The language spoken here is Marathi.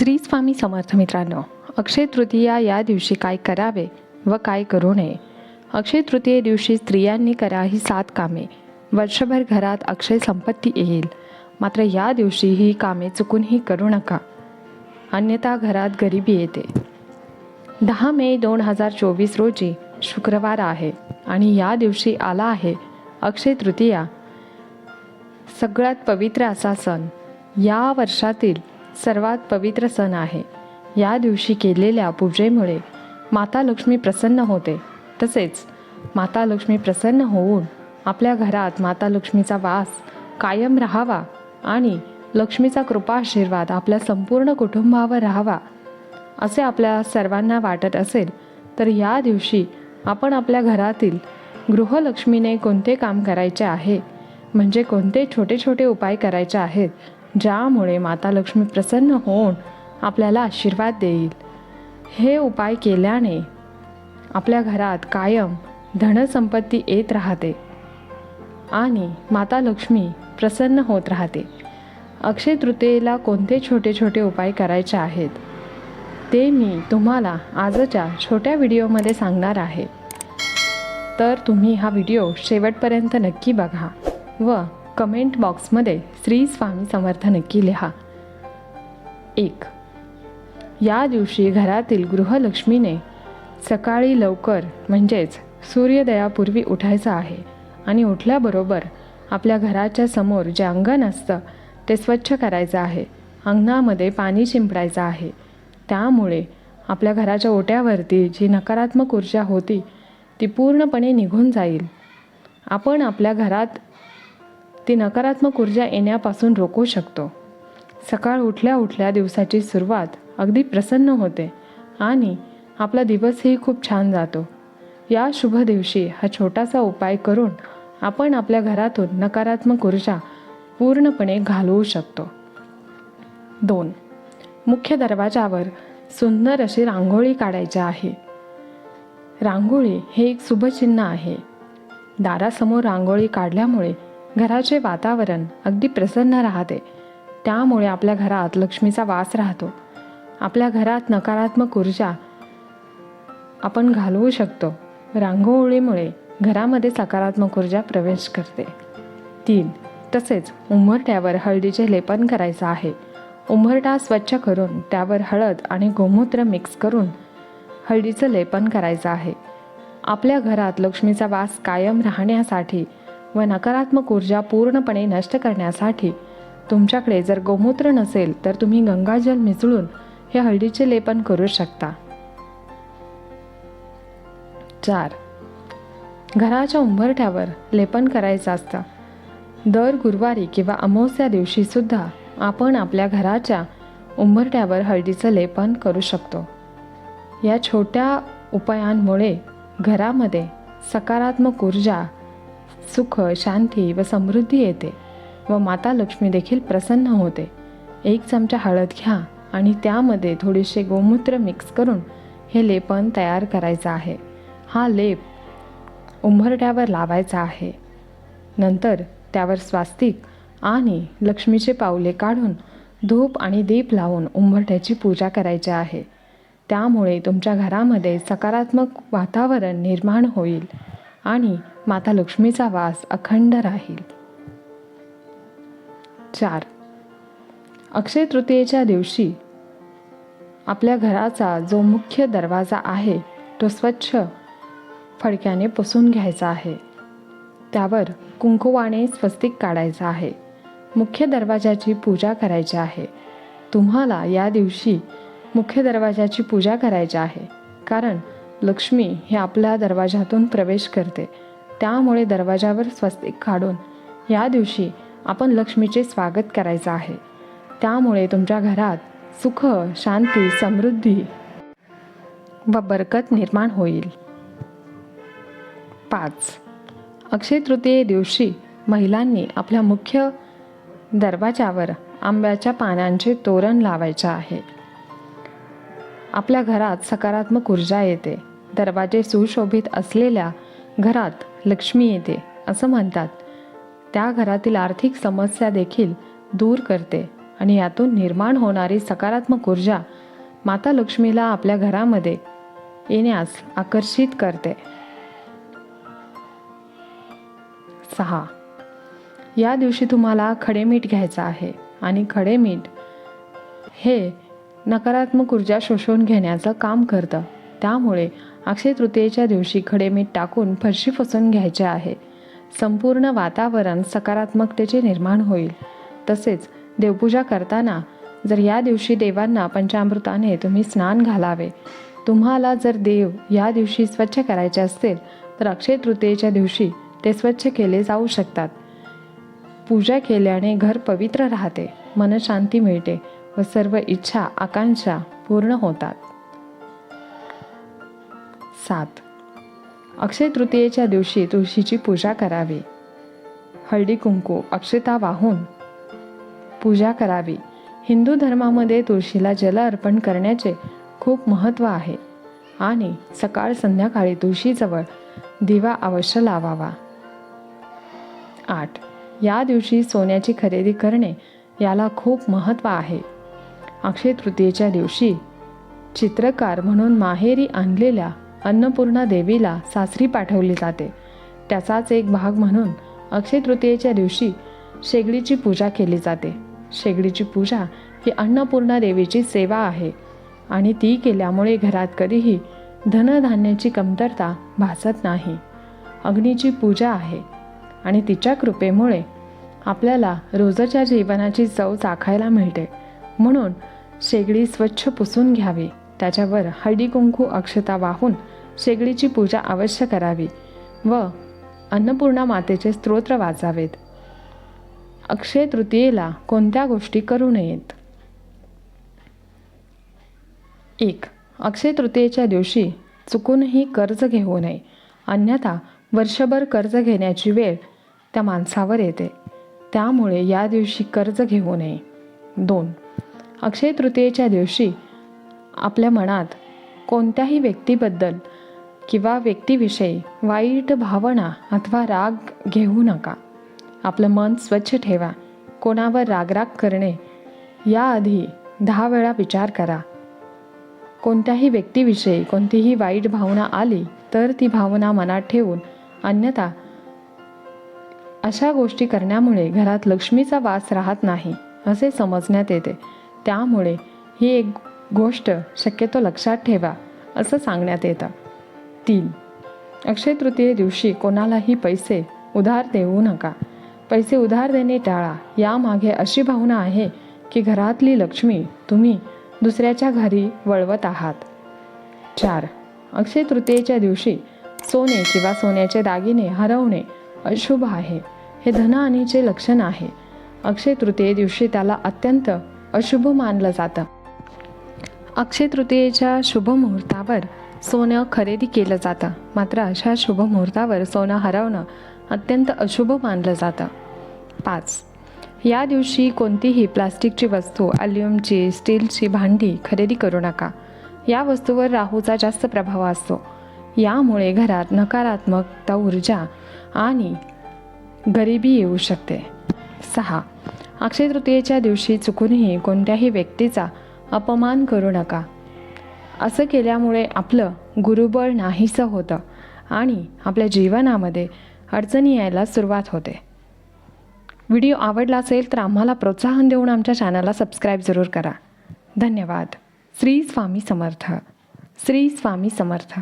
श्री स्वामी समर्थ मित्रांनो अक्षय तृतीया या दिवशी काय करावे व काय करू नये? अक्षय तृतीये दिवशी स्त्रियांनी करा ही सात कामे. वर्षभर घरात अक्षय संपत्ती येईल. मात्र या दिवशी ही कामे चुकूनही करू नका. अन्यथा घरात गरिबी येते. दहा मे दोन हजार चोवीस रोजी शुक्रवार आहे आणि या दिवशी आला आहे अक्षय तृतीया. सगळ्यात पवित्र असा सण. या वर्षातील सर्वात पवित्र सण आहे. या दिवशी केलेल्या पूजेमुळे माता लक्ष्मी प्रसन्न होते. तसेच माता लक्ष्मी प्रसन्न होऊन आपल्या घरात माता लक्ष्मीचा वास कायम राहावा आणि लक्ष्मीचा कृपा आशीर्वाद आपल्या संपूर्ण कुटुंबावर राहावा असे आपल्या सर्वांना वाटत असेल तर या दिवशी आपण आपल्या घरातील गृहलक्ष्मीने कोणते काम करायचे आहे म्हणजे कोणते छोटे छोटे उपाय करायचे आहेत ज्यामुळे माता लक्ष्मी प्रसन्न होऊन आपल्याला आशीर्वाद देईल. हे उपाय केल्याने आपल्या घरात कायम धनसंपत्ती येत राहते आणि माता लक्ष्मी प्रसन्न होत राहते. अक्षय तृतीयेला कोणते छोटे छोटे उपाय करायचे आहेत? ते मी तुम्हाला आजच्या छोट्या व्हिडिओमध्ये सांगणार आहे. तर तुम्ही हा व्हिडिओ शेवटपर्यंत नक्की बघा व कमेंट बॉक्समध्ये श्री स्वामी समर्थ नक्की लिहा. एक या दिवशी घरातील गृहलक्ष्मीने सकाळी लवकर म्हणजेच सूर्योदयापूर्वी उठायचं आहे आणि उठल्याबरोबर आपल्या घराच्या समोर जे अंगण असतं ते स्वच्छ करायचं आहे. अंगणामध्ये पाणी शिंपडायचं आहे. त्यामुळे आपल्या घराच्या ओट्यावरती जी नकारात्मक ऊर्जा होती ती पूर्णपणे निघून जाईल. आपण आपल्या घरात ती नकारात्मक ऊर्जा येण्यापासून रोखू शकतो. सकाळ उठल्या उठल्या दिवसाची सुरुवात अगदी प्रसन्न होते आणि आपला दिवसही खूप छान जातो. या शुभ दिवशी हा छोटासा उपाय करून आपण आपल्या घरातून नकारात्मक ऊर्जा पूर्णपणे घालवू शकतो. दोन मुख्य दरवाजावर सुंदर अशी रांगोळी काढायची आहे. रांगोळी हे एक शुभचिन्ह आहे. दारासमोर रांगोळी काढल्यामुळे घराचे वातावरण अगदी प्रसन्न राहते. त्यामुळे आपल्या घरात लक्ष्मीचा वास राहतो. आपल्या घरात नकारात्मक ऊर्जा आपण घालवू शकतो. रांगोळीमुळे घरामध्ये सकारात्मक ऊर्जा प्रवेश करते. तीन तसेच उंबरट्यावर हळदीचे लेपन करायचं आहे. उंबरटा स्वच्छ करून त्यावर हळद आणि गोमूत्र मिक्स करून हळदीचं लेपन करायचं आहे. आपल्या घरात लक्ष्मीचा वास कायम राहण्यासाठी व नकारात्मक ऊर्जा पूर्णपणे नष्ट करण्यासाठी. तुमच्याकडे जर गोमूत्र नसेल तर तुम्ही गंगाजल मिसळून हे हळदीचे लेपन करू शकता. चार. घराच्या उंबरठ्यावर लेपन करायचं असतं. दर गुरुवारी किंवा अमावस्या दिवशीसुद्धा आपण आपल्या घराच्या उंबरठ्यावर हळदीचं लेपन करू शकतो. या छोट्या उपायांमुळे घरामध्ये सकारात्मक ऊर्जा सुख शांती व समृद्धी येते व माता लक्ष्मी देखील प्रसन्न होते. एक चमचा हळद घ्या आणि त्यामध्ये थोडेसे गोमूत्र मिक्स करून हे लेपन तयार करायचं आहे. हा लेप उंबरट्यावर लावायचा आहे. नंतर त्यावर स्वास्तिक आणि लक्ष्मीचे पावले काढून धूप आणि दीप लावून उंबरट्याची पूजा करायची आहे. त्यामुळे तुमच्या घरामध्ये सकारात्मक वातावरण निर्माण होईल. आणि माता लक्ष्मीचा वास अखंड राहील. चार. अक्षय तृतीयेच्या दिवशी आपल्या घराचा जो मुख्य दरवाजा आहे तो स्वच्छ फडक्याने पुसून घ्यायचा आहे. त्यावर कुंकुवाने स्वस्तिक काढायचं आहे. मुख्य दरवाजाची पूजा करायची आहे. तुम्हाला या दिवशी मुख्य दरवाजाची पूजा करायची आहे. कारण लक्ष्मी हे आपल्या दरवाजातून प्रवेश करते. त्यामुळे दरवाजावर स्वस्तिक काढून या दिवशी आपण लक्ष्मीचे स्वागत करायचं आहे. त्यामुळे तुमच्या घरात सुख शांती समृद्धी व बरकत निर्माण होईल. पाच. अक्षय तृतीये दिवशी महिलांनी आपल्या मुख्य दरवाजावर आंब्याच्या पानांचे तोरण लावायचे आहे. आपल्या घरात सकारात्मक ऊर्जा येते. दरवाजे सुशोभित असलेल्या घरात लक्ष्मी येते असं म्हणतात. त्या घरातील आर्थिक समस्या देखील दूर करते आणि यातून निर्माण होणारी सकारात्मक ऊर्जा माता लक्ष्मीला आपल्या घरामध्ये येण्यास आकर्षित करते. सहा. या दिवशी तुम्हाला खडे मीठ घ्यायचं आहे आणि खडे मीठ हे नकारात्मक ऊर्जा शोषून घेण्याचं काम करतं. त्यामुळे अक्षय तृतीयेच्या दिवशी खडे मीठ टाकून फरशी फसून घ्यायचे आहे. संपूर्ण वातावरण सकारात्मकतेचे निर्माण होईल. तसेच देवपूजा करताना जर या दिवशी देवांना पंचामृताने तुम्ही स्नान घालावे. तुम्हाला जर देव या दिवशी स्वच्छ करायचे असतील तर अक्षय तृतीयेच्या दिवशी ते स्वच्छ केले जाऊ शकतात. पूजा केल्याने घर पवित्र राहते मनशांती मिळते व सर्व इच्छा आकांक्षा पूर्ण होतात. सात. अक्षय तृतीयेच्या दिवशी तुळशीची पूजा करावी. हळदी कुंकू अक्षता वाहून पूजा करावी. हिंदू धर्मामध्ये तुळशीला जल अर्पण करण्याचे खूप महत्त्व आहे. आणि सकाळ संध्याकाळी तुळशीजवळ दिवा अवश्य लावावा. आठ. या दिवशी सोन्याची खरेदी करणे याला खूप महत्त्व आहे. अक्षय तृतीयेच्या दिवशी चित्रकार म्हणून माहेरी आणलेल्या अन्नपूर्णा देवीला सासरी पाठवली जाते. त्याचाच एक भाग म्हणून अक्षय तृतीयेच्या दिवशी शेगडीची पूजा केली जाते. शेगडीची पूजा ही अन्नपूर्णा देवीची सेवा आहे आणि ती केल्यामुळे घरात कधीही धनधान्याची कमतरता भासत नाही. अग्नीची पूजा आहे आणि तिच्या कृपेमुळे आपल्याला रोजच्या जीवनाची चव चाखायला मिळते. म्हणून शेगडी स्वच्छ पुसून घ्यावी. त्याच्यावर हळदी कुंकू अक्षता वाहून शेगडीची पूजा अवश्य करावी व अन्नपूर्णा मातेचे स्तोत्र वाचावेत. अक्षय तृतीयेला कोणत्या गोष्टी करू नयेत? एक अक्षय तृतीयेच्या दिवशी चुकूनही कर्ज घेऊ नये. अन्यथा वर्षभर कर्ज घेण्याची वेळ त्या माणसावर येते. त्यामुळे या दिवशी कर्ज घेऊ नये. दोन अक्षय तृतीयेच्या दिवशी आपल्या मनात कोणत्याही व्यक्तीबद्दल किंवा व्यक्तीविषयी वाईट भावना अथवा राग घेऊ नका. आपलं मन स्वच्छ ठेवा. कोणावर रागराग करणे याआधी दहा वेळा विचार करा. कोणत्याही व्यक्तीविषयी कोणतीही वाईट भावना आली तर ती भावना मनात ठेवून अन्यथा अशा गोष्टी करण्यामुळे घरात लक्ष्मीचा वास राहत नाही असे समजण्यात येते. त्यामुळे ही एक गोष्ट शक्यतो लक्षात ठेवा असं सांगण्यात येतं. तीन. अक्षय तृतीये दिवशी कोणालाही पैसे उधार देऊ नका. पैसे उधार देणे टाळा. यामागे अशी भावना आहे की घरातली लक्ष्मी तुम्ही दुसऱ्याच्या घरी वळवत आहात. चार. अक्षय तृतीयेच्या दिवशी सोने किंवा सोन्याचे दागिने हरवणे अशुभ आहे. हे धनहानीचे लक्षण आहे. अक्षय तृतीये दिवशी त्याला अत्यंत अशुभ मानलं जातं. अक्षय तृतीयेच्या शुभ मुहूर्तावर सोनं खरेदी केलं जातं. मात्र अशा शुभ मुहूर्तावर सोनं हरवणं अत्यंत अशुभ मानलं जातं. पाच. या दिवशी कोणतीही प्लास्टिकची वस्तू अल्युमची स्टीलची भांडी खरेदी करू नका. या वस्तूवर राहूचा जास्त प्रभाव असतो. यामुळे घरात नकारात्मकता ऊर्जा आणि गरिबी येऊ शकते. सहा. अक्षय तृतीयेच्या दिवशी चुकूनही कोणत्याही व्यक्तीचा अपमान करू नका. असं केल्यामुळे आपलं गुरुबळ नाहीसं होतं आणि आपल्या जीवनामध्ये अडचणी यायला सुरुवात होते. व्हिडिओ आवडला असेल तर आम्हाला प्रोत्साहन देऊन आमच्या चॅनलला सबस्क्राईब जरूर करा. धन्यवाद. श्री स्वामी समर्थ. श्री स्वामी समर्थ.